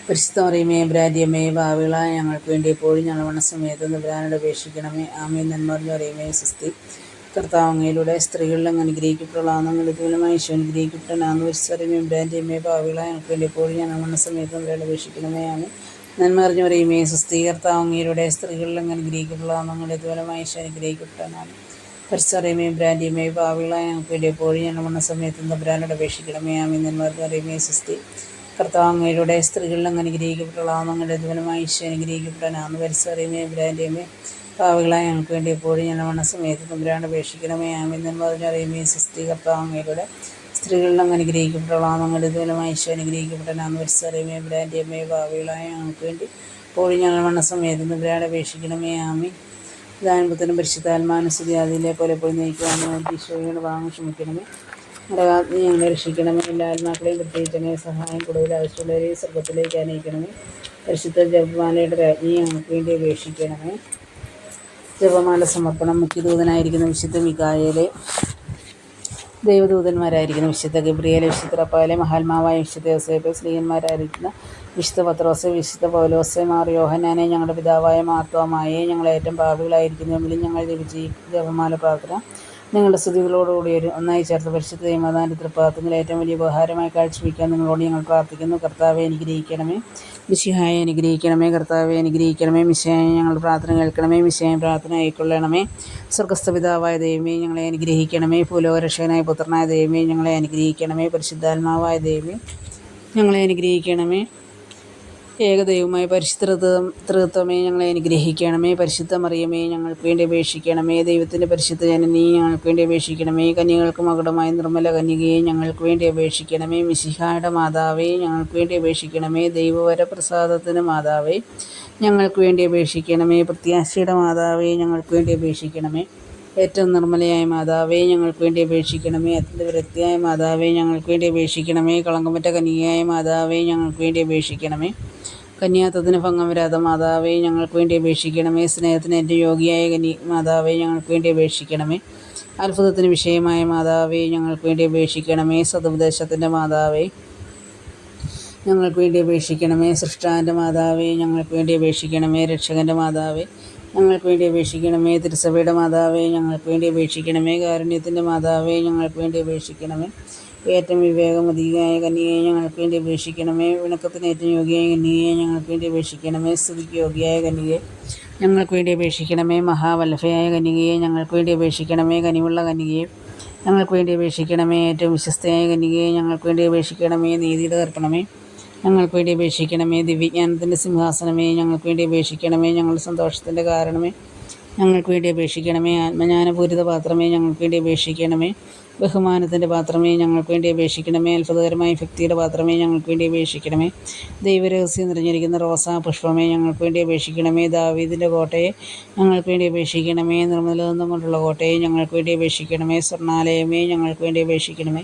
പരിശുദ്ധ മറിയമേ ബ്രാഡിയമ്മേ ഭാവിള ഞങ്ങൾക്ക് വേണ്ടി എപ്പോഴും ഞങ്ങൾ മണസമയത്ത് നിബ്രാനോട് അപേക്ഷിക്കണമേ. ആമേ നന്മറിഞ്ഞ അറിയമേ സുസ്തി. കർത്താവങ്ങയിലൂടെ സ്ത്രീകളിലും അങ്ങയുടെ ദൂരമായി ഈശോ അനുഗ്രഹിക്കപ്പെട്ടവനാണ് പരിശുദ്ധ മറിയമേ ബ്രാഡിയമ്മേ ഭാവിള ഞങ്ങൾക്ക് വേണ്ടി എപ്പോഴും ഞങ്ങൾ മണസമയത്ത് നിബ്രാനോട് അപേക്ഷിക്കണമേ. ആമേ നന്മ അറിഞ്ഞു പറയുമേ സുസ്ഥീകർത്താവ് അങ്ങയുടെ സ്ത്രീകളിൽ അങ്ങ് അനുഗ്രഹിക്കപ്പെട്ടതാണ് അങ്ങയുടെ ദൂരമായി ഈശോ അനുഗ്രഹിക്കപ്പെട്ടാണ് പരിസറിയമേ ബ്രാൻഡിയമേ ഭാവികള ഞങ്ങൾക്ക് വേണ്ടി എപ്പോഴും ഞങ്ങൾ വന്ന സമയത്ത് തമ്പുരാനോട് അപേക്ഷിക്കണമേ. ആമേ നന്മർക്ക് അറിയമേ സുസ്തി. കർത്താവ് അങ്ങയുടെ സ്ത്രീകളിൽ അങ്ങ് അനുഗ്രഹിക്കപ്പെട്ടതാണ് അങ്ങയുടെ ദുബലമായ ഈശോ അനുഗ്രഹിക്കപ്പെടാനാണ് പരിസറിയമേ ഇബ്രാന്റെയുമേ ഭാവികള ഞങ്ങൾക്ക് വേണ്ടി എപ്പോഴും ഞാൻ വന്ന സമയത്ത് തമ്പുരാനോട് അപേക്ഷിക്കണമേ. ആമി പറഞ്ഞറിയുമേ സിസ്തി സുസ്തി കർത്താവ് അങ്ങയുടെ സ്ത്രീകളിൽ അങ്ങ് അനുഗ്രഹിക്കപ്പെട്ടവളാണ് അങ്ങയുടെ ദുബലമായ ഈശോ അനുഗ്രഹിക്കപ്പെടാനാണ് പരിസറിയമേ ഇബ്രാന്റെയുമേ ഭാവികളായ ഞങ്ങൾക്ക് വേണ്ടി എപ്പോഴും വന്ന സമയത്ത് തമ്പുരാനോട് അപേക്ഷിക്കണമേ. ആമി ദാനപുത്രനും പരിശുദ്ധാത്മാനുസരി അതിലെ പോലെ പോയി നയിക്കുവാനും ഈശോയോട് വാങ്ങി ക്ഷമിക്കണമേ. ഞങ്ങളുടെ ആത്മീയ ഞങ്ങളെ രക്ഷിക്കണമേ. എല്ലാ ആത്മാക്കളെയും പ്രത്യേകിച്ചനെ സഹായം കൂടുതൽ ആവശ്യമുള്ളവരെ സ്വർഗത്തിലേക്ക് അനയിക്കണമേ പരിശുദ്ധ ജപമാലയുടെ രാജ്ഞി ഞങ്ങൾക്ക് വേണ്ടി അപേക്ഷിക്കണമേ. ജപമാല സമർപ്പണം മുഖ്യദൂതനായിരിക്കുന്ന വിശുദ്ധ മികായലെ ദൈവദൂതന്മാരായിരിക്കുന്ന വിശുദ്ധ ഗബ്രിയേലെ വിശുദ്ധ റപ്പാലെ മഹാത്മാവായ വിശുദ്ധ യോസേപ്പ് സ്ത്രീയന്മാരായിരിക്കുന്ന വിശുദ്ധ പത്രോസ് വിശുദ്ധ പൗലോസ് മാർ യോഹനാനെ ഞങ്ങളുടെ പിതാവായ മാർത്തോമായെ ഞങ്ങളേറ്റവും പാപികളായിരിക്കുന്നുവെങ്കിലും ഞങ്ങൾ ജപിച്ച് ജപമാല പ്രാർത്ഥന നിങ്ങളുടെ സ്തുതികളോടുകൂടി ഒരു ഒന്നായി ചേർത്ത് പരിശുദ്ധയും അതാന്റെ തൃപ്പാദത്തിന്റെ ഏറ്റവും വലിയ ഉപഹാരമായി കാഴ്ചവെക്കാൻ നിങ്ങളോട് ഞങ്ങൾ പ്രാർത്ഥിക്കുന്നു. കർത്താവെ അനുഗ്രഹിക്കണമേ. മിശിഹായെ അനുഗ്രഹിക്കണമേ. കർത്താവെ അനുഗ്രഹിക്കണമേ. മിശിഹായ ഞങ്ങൾ പ്രാർത്ഥന കേൾക്കണമേ. മിശിഹായ പ്രാർത്ഥന ആയിക്കൊള്ളണമേ സ്വർഗസ്ഥ പിതാവായ ദൈവമേ ഞങ്ങളെ അനുഗ്രഹിക്കണമേ. ഭൂലോകരക്ഷകനായ പുത്രനായ ദൈവമേ ഞങ്ങളെ അനുഗ്രഹിക്കണമേ. പരിശുദ്ധാത്മാവായ ദൈവമേ ഞങ്ങളെ അനുഗ്രഹിക്കണമേ. ഏകദൈവമായ പരിശുദ്ധ തൃത്വമേ ഞങ്ങളെ അനുഗ്രഹിക്കണമേ. പരിശുദ്ധ മറിയമേ ഞങ്ങൾക്ക് വേണ്ടി അപേക്ഷിക്കണമേ. ദൈവത്തിന്റെ പരിശുദ്ധ ജനനീ ഞങ്ങൾക്ക് വേണ്ടി അപേക്ഷിക്കണമേ. കന്യകൾക്ക് മകുടമായ നിർമ്മല കന്യകയെ ഞങ്ങൾക്ക് വേണ്ടി അപേക്ഷിക്കണമേ. മിശിഹായുടെ മാതാവേ ഞങ്ങൾക്ക് വേണ്ടി അപേക്ഷിക്കണമേ. ദൈവവര പ്രസാദത്തിന് മാതാവേ ഞങ്ങൾക്ക് വേണ്ടി അപേക്ഷിക്കണമേ. പ്രത്യാശയുടെ മാതാവേ ഞങ്ങൾക്ക് വേണ്ടി അപേക്ഷിക്കണമേ. ഏറ്റവും നിർമ്മലയായ മാതാവേ ഞങ്ങൾക്ക് വേണ്ടി അപേക്ഷിക്കണമേ. അത്യന്ത വൃത്തിയായ മാതാവേ ഞങ്ങൾക്ക് വേണ്ടി അപേക്ഷിക്കണമേ. കളങ്കമറ്റ കന്യകയായ മാതാവേ ഞങ്ങൾക്ക് വേണ്ടി അപേക്ഷിക്കണമേ. കന്യാത്തതിന് ഭംഗം വരാത്ത മാതാവേ ഞങ്ങൾക്ക് വേണ്ടി അപേക്ഷിക്കണമേ. സ്നേഹത്തിന് എന്റെ യോഗിയായ കന്യ മാതാവേ ഞങ്ങൾക്ക് വേണ്ടി അപേക്ഷിക്കണമേ. അത്ഭുതത്തിന് വിഷയമായ മാതാവേ ഞങ്ങൾക്ക് വേണ്ടി അപേക്ഷിക്കണമേ. സതുപദേശത്തിന്റെ മാതാവേ ഞങ്ങൾക്ക് വേണ്ടി അപേക്ഷിക്കണമേ. സൃഷ്ടാന്റെ മാതാവേ ഞങ്ങൾക്ക് വേണ്ടി അപേക്ഷിക്കണമേ. രക്ഷകന്റെ മാതാവേ ഞങ്ങൾക്ക് വേണ്ടി അപേക്ഷിക്കണമേ. തിരുസഭയുടെ മാതാവേ ഞങ്ങൾക്ക് വേണ്ടി അപേക്ഷിക്കണമേ. കാരുണ്യത്തിന്റെ മാതാവേ ഞങ്ങൾക്ക് വേണ്ടി അപേക്ഷിക്കണമേ. ഏറ്റവും വിവേകമതിയായ കന്യകയെ ഞങ്ങൾക്ക് വേണ്ടി അപേക്ഷിക്കണമേ. വിണക്കത്തിന് ഏറ്റവും യോഗ്യയായ കന്യകയെ ഞങ്ങൾക്ക് വേണ്ടി അപേക്ഷിക്കണമേ. സ്തുതിക്ക് യോഗ്യയായ കന്യകയെ ഞങ്ങൾക്ക് വേണ്ടി അപേക്ഷിക്കണമേ. മഹാവല്ലഭയായ കന്യകയെ ഞങ്ങൾക്ക് വേണ്ടി അപേക്ഷിക്കണമേ. കനിവുള്ള കന്യകയെ ഞങ്ങൾക്ക് വേണ്ടി അപേക്ഷിക്കണമേ. ഏറ്റവും വിശ്വസ്തയായ കന്യകയെ ഞങ്ങൾക്ക് വേണ്ടി അപേക്ഷിക്കണമേ. നീതിയുടെ തർപ്പണമേ. ഞങ്ങൾക്ക് വേണ്ടി അപേക്ഷിക്കണമേ ദിവ്യജ്ഞാനത്തിന്റെ സിംഹാസനമേ ഞങ്ങൾക്ക് വേണ്ടി അപേക്ഷിക്കണമേ ഞങ്ങളുടെ സന്തോഷത്തിന്റെ കാരണമേ ഞങ്ങൾക്ക് വേണ്ടി അപേക്ഷിക്കണമേ ആത്മജ്ഞാനപൂരിത പാത്രമേ ഞങ്ങൾക്ക് വേണ്ടി അപേക്ഷിക്കണമേ ബഹുമാനത്തിന്റെ പാത്രമേ ഞങ്ങൾക്ക് വേണ്ടി അപേക്ഷിക്കണമേ അത്ഭുതകരമായ ഭക്തിയുടെ പാത്രമേ ഞങ്ങൾക്ക് വേണ്ടി അപേക്ഷിക്കണമേ ദൈവരഹസ്യം നിറഞ്ഞിരിക്കുന്ന റോസാ പുഷ്പമേ ഞങ്ങൾക്ക് വേണ്ടി അപേക്ഷിക്കണമേ ദാവീദിന്റെ കോട്ടയെ ഞങ്ങൾക്ക് വേണ്ടി അപേക്ഷിക്കണമേ നിർമ്മലബന്ധം കൊണ്ടുള്ള കോട്ടയെ ഞങ്ങൾക്ക് വേണ്ടി അപേക്ഷിക്കണമേ സ്വർണാലയമേ ഞങ്ങൾക്ക് വേണ്ടി അപേക്ഷിക്കണമേ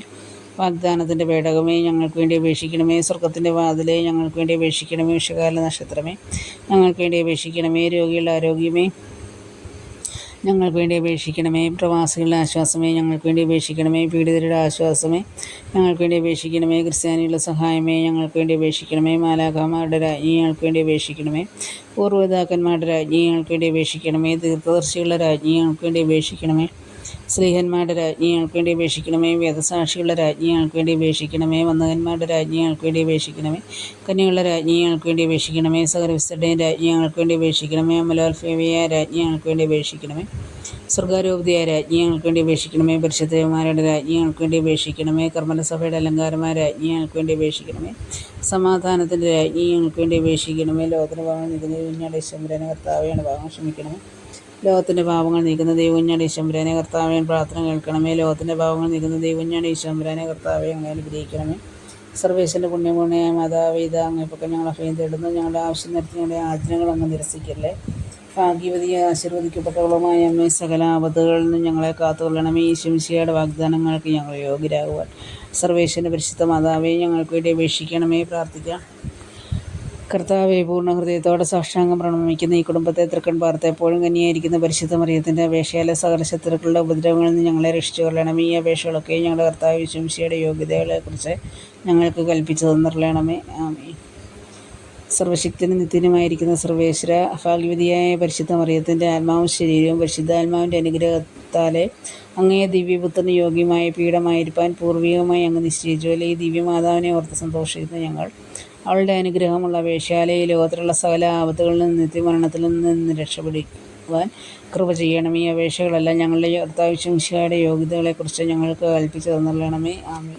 വാഗ്ദാനത്തിന്റെ പേടകമേ ഞങ്ങൾക്ക് വേണ്ടി അപേക്ഷിക്കണമേ സ്വർഗത്തിന്റെ വാതിലെ ഞങ്ങൾക്ക് വേണ്ടി അപേക്ഷിക്കണമേ വിഷകാല നക്ഷത്രമേ ഞങ്ങൾക്ക് വേണ്ടി അപേക്ഷിക്കണമേ രോഗികളുടെ ആരോഗ്യമേ ഞങ്ങൾക്ക് വേണ്ടി അപേക്ഷിക്കണമേ പ്രവാസികളുടെ ആശ്വാസമേ ഞങ്ങൾക്ക് വേണ്ടി അപേക്ഷിക്കണമേ പീഡിതരുടെ ആശ്വാസമേ ഞങ്ങൾക്ക് വേണ്ടി അപേക്ഷിക്കണമേ ക്രിസ്ത്യാനികളുടെ സഹായമേ ഞങ്ങൾക്ക് വേണ്ടി അപേക്ഷിക്കണമേ മാലാഖമാരുടെ രാജ്ഞി ഞങ്ങൾക്ക് വേണ്ടി അപേക്ഷിക്കണമേ പൂർവപിതാക്കന്മാരുടെ രാജ്ഞി ഞങ്ങൾക്ക് വേണ്ടി അപേക്ഷിക്കണമേ തീർത്ഥദർശികളുടെ രാജ്ഞി ഞങ്ങൾക്ക് വേണ്ടി അപേക്ഷിക്കണമേ സ്ത്രീഹന്മാരുടെ രാജ്ഞി ഞങ്ങൾക്ക് വേണ്ടി അപേക്ഷിക്കണമേ വേദസാക്ഷികളുടെ രാജ്ഞി ഞങ്ങൾക്ക് വേണ്ടി അപേക്ഷിക്കണമേ വന്ദകന്മാരുടെ രാജ്ഞി ഞങ്ങൾക്ക് വേണ്ടി അപേക്ഷിക്കണമേ കന്യകളുടെ രാജ്ഞി ഞങ്ങൾക്ക് വേണ്ടി അപേക്ഷിക്കണമേ സകലവിസ്തരുടെയും രാജ്ഞി ഞങ്ങൾക്ക് വേണ്ടി അപേക്ഷിക്കണമേ അമലോൽഫേവിയ രാജ്ഞി ഞങ്ങൾക്ക് വേണ്ടി അപേക്ഷിക്കണമേ സ്വർഗാരൂപതിയായ രാജ്ഞി ഞങ്ങൾക്ക് വേണ്ടി അപേക്ഷിക്കണമേ പരിശുദ്ധമാരുടെ രാജ്ഞി ഞങ്ങൾക്ക് വേണ്ടി അപേക്ഷിക്കണമേ കർമ്മലസഭയുടെ അലങ്കാരമായ രാജ്ഞി ഞങ്ങൾക്ക് വേണ്ടി അപേക്ഷിക്കണമേ സമാധാനത്തിന്റെ രാജ്ഞി ഞങ്ങൾക്ക് വേണ്ടി അപേക്ഷിക്കണമേ ലോകത്തിന് ഭാഗം നിൽക്കുന്ന കുഞ്ഞാടെ ശമ്പരനെ കർത്താവെയാണ് ഭാഗം ക്ഷമിക്കണമേ ലോകത്തിന്റെ പാപങ്ങൾ നീക്കുന്ന ദൈവഞ്ഞാണ് ഈശ്വരനെ കർത്താവെ പ്രാർത്ഥന കേൾക്കണമേ. ലോകത്തിന്റെ പാപങ്ങൾ നീക്കുന്ന ദൈവഞ്ഞാണ് ഈശ്വരനെ കർത്താവേ അങ്ങനെ അനുഗ്രഹിക്കണമേ. സർവേശ്വരന്റെ പുണ്യപൂർണയായ മാതാവ് ഇത് അങ്ങേപ്പൊക്കെ ഞങ്ങൾ അഭയം തേടുന്നു. ഞങ്ങളുടെ ആവശ്യം നിർത്തി ഞങ്ങളുടെ ആചരണങ്ങൾ അങ്ങ് നിരസിക്കല്ലേ. ഭാഗ്യവതിയെ ആശീർവദിക്കപ്പെട്ടവളുമായ അമ്മ സകല ആപത്തുകളിൽ നിന്നും ഞങ്ങളെ കാത്തുകൊള്ളണമേ. ഈശ്വമിശിയുടെ വാഗ്ദാനങ്ങൾക്ക് ഞങ്ങൾ യോഗ്യരാകുവാൻ. സർവേശ്വരന്റെ പരിശുദ്ധ മാതാവെ ഞങ്ങൾക്ക് വേണ്ടി അപേക്ഷിക്കണമേ. പ്രാർത്ഥിക്കാം. കർത്താവെ പൂർണ ഹൃദയത്തോടെ സാഷ്ടാംഗം പ്രണമിക്കുന്ന ഈ കുടുംബത്തെ തൃക്കൺ പാർത്ത് എപ്പോഴും കന്യായിരിക്കുന്ന പരിശുദ്ധ മറിയത്തിന്റെ അപേക്ഷയാലെ സകല ശത്രുക്കളുടെ ഉപദ്രവങ്ങളിൽ നിന്ന് ഞങ്ങളെ രക്ഷിച്ചു കൊള്ളണം ഈ അപേക്ഷകളൊക്കെ ഞങ്ങളുടെ കർത്താവ് വിശംസിയുടെ യോഗ്യതകളെക്കുറിച്ച് ഞങ്ങൾക്ക് കൽപ്പിച്ചു തന്നിരണമേ ആമേ സർവശക്തിനും നിത്യനുമായിരിക്കുന്ന സർവേശ്വര ഭാഗ്യവതിയായ പരിശുദ്ധ മറിയത്തിന്റെ ആത്മാവും ശരീരവും പരിശുദ്ധാത്മാവിന്റെ അനുഗ്രഹത്താലെ അങ്ങേ ദിവ്യപുത്രന് യോഗ്യമായ പീഠമായിരിക്കാൻ പൂർവികമായി അങ്ങ് നിശ്ചയിച്ചുവല്ലേ ഈ ദിവ്യമാതാവിനെ ഓർത്ത് സന്തോഷിക്കുന്ന ഞങ്ങൾ അവളുടെ അനുഗ്രഹമുള്ള വേഷ്യാലയിൽ ലോകത്തിലുള്ള സകല ആപത്തുകളിൽ നിന്ന് നിത്യമരണത്തിൽ നിന്ന് രക്ഷപ്പെടുവാൻ കൃപ ചെയ്യണം ഈ അപേക്ഷകളെല്ലാം ഞങ്ങളുടെ കർത്താവിശ്വംശയുടെ യോഗ്യതകളെക്കുറിച്ച് ഞങ്ങൾക്ക് കൽപ്പിച്ചു തന്നിരണമേ ആമേ